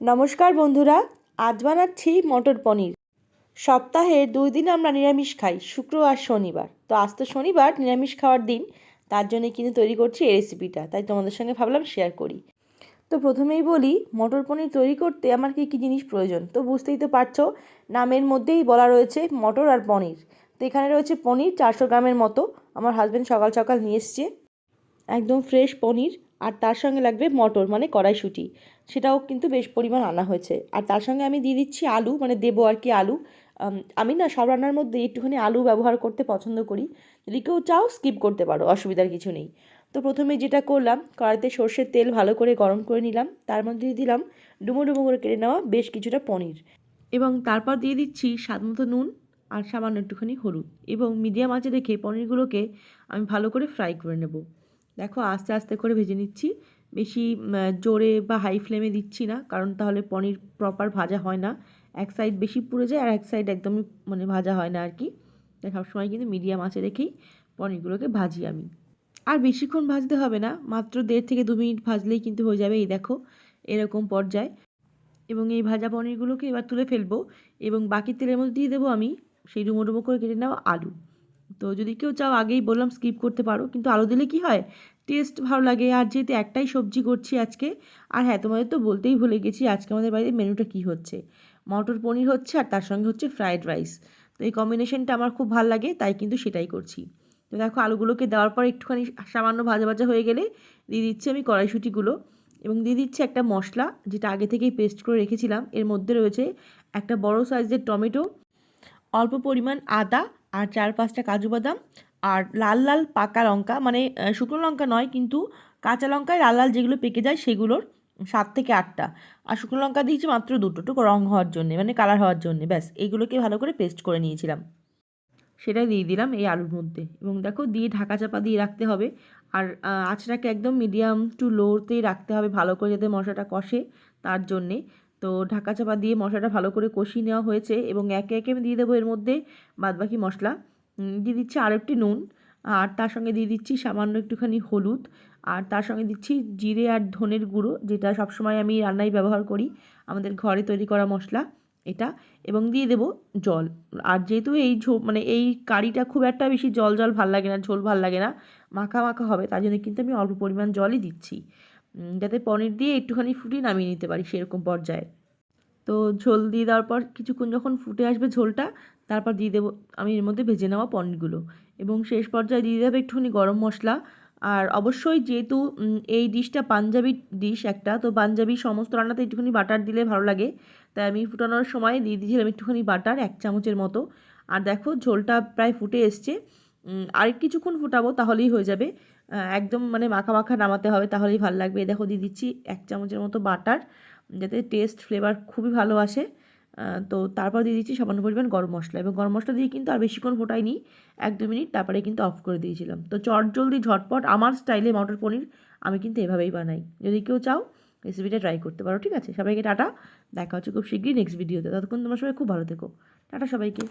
নমস্কার বন্ধুরা, আজ বানাচ্ছি মটর পনির। সপ্তাহে দুই দিন আমরা নিরামিষ খাই, শুক্র আর শনিবার। তো আজ তো শনিবার, নিরামিষ খাওয়ার দিন, তার জন্য কিন্তু তৈরি করছি এই রেসিপিটা তাই তোমাদের সঙ্গে ভাবলাম শেয়ার করি। তো প্রথমেই বলি, মটর পনির তৈরি করতে আমার কী কী জিনিস প্রয়োজন? তো বুঝতেই তো পারছ, নামের মধ্যেই বলা রয়েছে মটর আর পনির। তো এখানে রয়েছে পনির চারশো গ্রামের মতো, আমার হাজব্যান্ড সকাল সকাল নিয়ে এসছে। একদম ফ্রেশ পনির। আর তার সঙ্গে লাগবে মটর মানে কড়াইশুঁটি। সেটাও কিন্তু বেশ পরিমাণ আনা হয়েছে। আর তার সঙ্গে আমি দিয়ে দিচ্ছি আলু মানে দেবো আর কি আলু। আমি না সব রান্নার মধ্যে একটুখানি আলু ব্যবহার করতে পছন্দ করি। যদি কেউ চাও স্কিপ করতে পারো, অসুবিধার কিছু নেই। তো প্রথমে যেটা করলাম, কড়াইতে সর্ষের তেল ভালো করে গরম করে নিলাম। তার মধ্যে দিলাম ডুমো ডুমো করে কেটে নেওয়া বেশ কিছুটা পনির। এবং তারপর দিয়ে দিচ্ছি স্বাদ মতো নুন আর সামান্য একটুখানি হলুদ। এবং মিডিয়াম আঁচে রেখে পনিরগুলোকে আমি ভালো করে ফ্রাই করে নেব। দেখো আস্তে আস্তে করে ভেজে নিচ্ছি। বেশি জোরে বা হাই ফ্লেমে দিচ্ছি না, কারণ তাহলে পনির প্রপার ভাজা হয় না। এক সাইড বেশি পুড়ে যায় আর এক সাইড একদমই মানে ভাজা হয় না আর কি সবসময় কিন্তু মিডিয়াম আঁচে রেখেই পনিরগুলোকে ভাজি আমি। আর বেশিক্ষণ ভাজতে হবে না, মাত্র দেড় থেকে দু মিনিট ভাজলেই কিন্তু হয়ে যাবে, এই দেখো, এরকম পর্যায়ে। এবং এই ভাজা পনিরগুলোকে এবার তুলে ফেলব এবং বাকি তেলের মধ্যে দিয়ে দেবো আমি সেই ডুমো ডুমো করে কেটে নেওয়া আলু। তো যদি কেউ চাও আগেই বললাম স্কিপ করতে পারো, কিন্তু আলু দিলে কি হয়? টেস্ট ভালো লাগে। আর যেহেতু একটাই সবজি করছি আজকে, আর হ্যাঁ তোমাদের তো বলতেই ভুলে গেছি আজকে আমাদের বাড়িতে মেনুটা কি হচ্ছে। মটর পনির হচ্ছে আর তার সঙ্গে হচ্ছে ফ্রায়েড রাইস তো এই কম্বিনেশনটা আমার খুব ভালো লাগে, তাই কিন্তু সেটাই করছি। তো দেখো আলুগুলোকে দেওয়ার পর একটুখানি সামান্য ভাজা ভাজা হয়ে গেলে দিয়ে দিচ্ছি আমি কড়াইশুঁটিগুলো এবং দিয়ে দিচ্ছি একটা মশলা, যেটা আগে থেকেই পেস্ট করে রেখেছিলাম। এর মধ্যে রয়েছে একটা বড় সাইজের টমেটো, অল্প পরিমাণ আদা আর চার পাঁচটা কাজু বাদাম আর লাল লাল পাকা লঙ্কা মানে শুকনো লঙ্কা নয় কিন্তু কাঁচা লঙ্কায় লাল লাল যেগুলো পেকে যায় সেগুলোর সাত থেকে আটটা। আর শুকনো লঙ্কা দিয়েছি মাত্র দুটো টুকু রং হওয়ার জন্যে মানে কালার হওয়ার জন্যে, ব্যাস এইগুলোকে ভালো করে পেস্ট করে নিয়েছিলাম। সেটা দিয়ে দিলাম এই আলুর মধ্যে। এবং দেখো, দিয়ে ঢাকা চাপা দিয়ে রাখতে হবে। আর আঁচটাকে একদম মিডিয়াম টু লোতেই রাখতে হবে ভালো করে যাতে মশলাটা কষে। তার জন্যে তো ঢাকা চাপা দিয়ে মশলাটা ভালো করে কষিয়ে নেওয়া হয়েছে এবং একে একে আমি দিয়ে দেবো এর মধ্যে বাদবাকি মশলা। দিয়ে দিচ্ছি আর একটি নুন আর তার সঙ্গে দিয়ে দিচ্ছি সামান্য একটুখানি হলুদ আর তার সঙ্গে দিচ্ছি জিরে আর ধনের গুঁড়ো যেটা সবসময় আমি রান্নায় ব্যবহার করি আমাদের ঘরে তৈরি করা মশলা এটা এবং দিয়ে দেব জল। আর যেহেতু এই ঝো মানে এই কারিটা খুব একটা বেশি জল জল ভালো লাগে না, ঝোল ভালো লাগে না, মাখা মাখা হবে তার জন্য কিন্তু আমি অল্প পরিমাণ জলই দিচ্ছি। যাতে পনির দিয়ে একটুখানি ফুটিয়ে নামিয়ে নিতে পারি সেরকম পর্যায়ে। তো ঝোল দিয়ে দেওয়ার পর কিছুক্ষণ যখন ফুটে আসবে ঝোলটা, তারপর দিয়ে দেবো, আমি এর মধ্যে ভেজে নেওয়া পনিরগুলো। এবং শেষ পর্যায়ে দিয়ে দেবে একটুখানি গরম মশলা। আর অবশ্যই যেহেতু এই ডিশটা পাঞ্জাবি ডিশ একটা, তো পাঞ্জাবি সমস্ত রান্নাতে একটুখানি বাটার দিলে ভালো লাগে। তাই আমি ফুটানোর সময় দিয়ে দিয়েছিলাম একটুখানি বাটার, এক চামচের মতো। আর দেখো ঝোলটা প্রায় ফুটে এসছে। আর কিছুক্ষণ ফুটাবো, তাহলেই হয়ে যাবে। একদম মানে মাখা মাখা নামাতে হবে, তাহলেই ভালো লাগবে। দেখো, দিয়ে দিচ্ছি এক চামচের মতো বাটার, যাতে টেস্ট ফ্লেভার খুবই ভালো আসে। তো তারপর দিয়ে দিচ্ছি সামান্য পরিমাণ গরম মশলা। এবং গরম মশলা দিয়ে কিন্তু আর বেশিক্ষণ ফোটাইনি, এক দু মিনিট, তারপরে কিন্তু অফ করে দিয়েছিলাম। তো চট জলদি, ঝটপট, আমার স্টাইলে মটর পনির আমি কিন্তু এভাবেই বানাই। যদি কেউ চাও রেসিপিটা ট্রাই করতে পারো, ঠিক আছে? সবাইকে টাটা। দেখা হচ্ছে খুব শীঘ্রই নেক্সট ভিডিওতে ততক্ষণ তোমার সবাই খুব ভালো থেকো। টাটা সবাইকে।